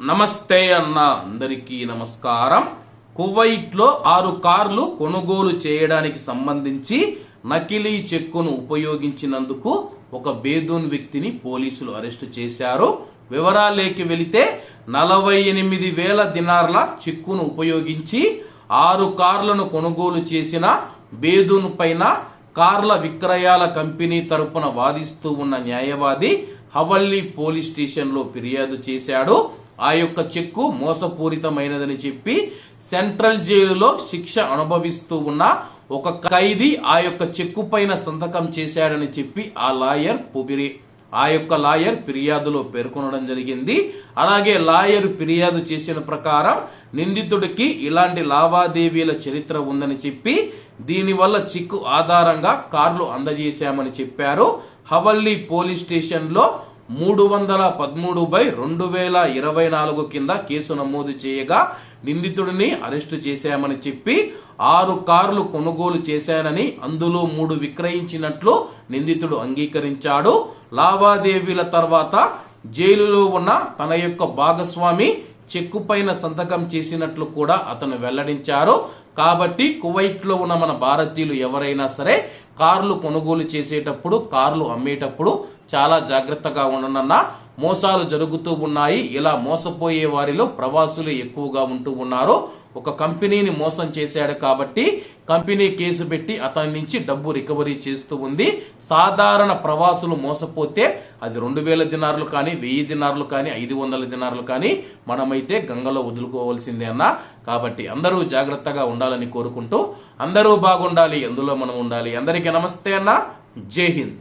నమస్తే అన్న అందరికీ నమస్కారం. కువైట్లో ఆరు కార్లు కొనుగోలు చేయడానికి సంబంధించి నకిలీ చెక్కును ఉపయోగించినందుకు ఒక బేదూన్ వ్యక్తిని పోలీసులు అరెస్టు చేశారు. వివరాలేకి వెళితే నలభై ఎనిమిది వేల దినార్ల చెక్కును ఉపయోగించి ఆరు కార్లను కొనుగోలు చేసిన బేదూన్ పైన కార్ల విక్రయాల కంపెనీ తరపున వాదిస్తూ ఉన్న న్యాయవాది హవల్లీ పోలీస్ స్టేషన్లో ఫిర్యాదు చేశాడు. ఆ యొక్క చెక్కు మోసపూరితమైనదని చెప్పి సెంట్రల్ జైలులో శిక్ష అనుభవిస్తూ ఉన్న ఒక ఖైదీ ఆ యొక్క చెక్కు పైన సంతకం చేశాడని చెప్పి ఆ లాయర్ పుబిరి ఆ యొక్క లాయర్ ఫిర్యాదులో పేర్కొనడం జరిగింది. అలాగే లాయర్ ఫిర్యాదు చేసిన ప్రకారం నిందితుడికి ఇలాంటి లావాదేవీల చరిత్ర ఉందని చెప్పి దీనివల్ల చిక్కు ఆధారంగా కార్లు అందజేశామని చెప్పారు. హవల్లీ పోలీస్ స్టేషన్లో మూడు వందల పదమూడు బై రెండు వేల ఇరవై నాలుగు కింద కేసు నమోదు చేయగా నిందితుడిని అరెస్టు చేశామని చెప్పి ఆరు కార్లు కొనుగోలు చేశానని అందులో మూడు విక్రయించినట్లు నిందితుడు అంగీకరించాడు. లావాదేవీల తర్వాత జైలులో ఉన్న తన యొక్క భాగస్వామి చెక్కు పైన సంతకం చేసినట్లు కూడా అతను వెల్లడించారు. కాబట్టి కువైట్లో ఉన్న మన భారతీయులు ఎవరైనా సరే కార్లు కొనుగోలు చేసేటప్పుడు కార్లు అమ్మేటప్పుడు చాలా జాగ్రత్తగా ఉండనన్న మోసాలు జరుగుతూ ఉన్నాయి. ఇలా మోసపోయే వారిలో ప్రవాసులు ఎక్కువగా ఉంటూ ఉన్నారు. ఒక కంపెనీని మోసం చేశాడు కాబట్టి కంపెనీ కేసు పెట్టి అతని నుంచి డబ్బు రికవరీ చేస్తూ ఉంది. సాధారణ ప్రవాసులు మోసపోతే అది రెండు వేల దినారులు కానీ వెయ్యి దినారులు కానీ ఐదు వందల దినారులు కానీ మనమైతే గంగలో వదులుకోవాల్సిందే అన్న. కాబట్టి అందరూ జాగ్రత్తగా ఉండాలని కోరుకుంటూ అందరూ బాగుండాలి ఎందులో మనం ఉండాలి. అందరికీ నమస్తే అన్న. జై హింద్.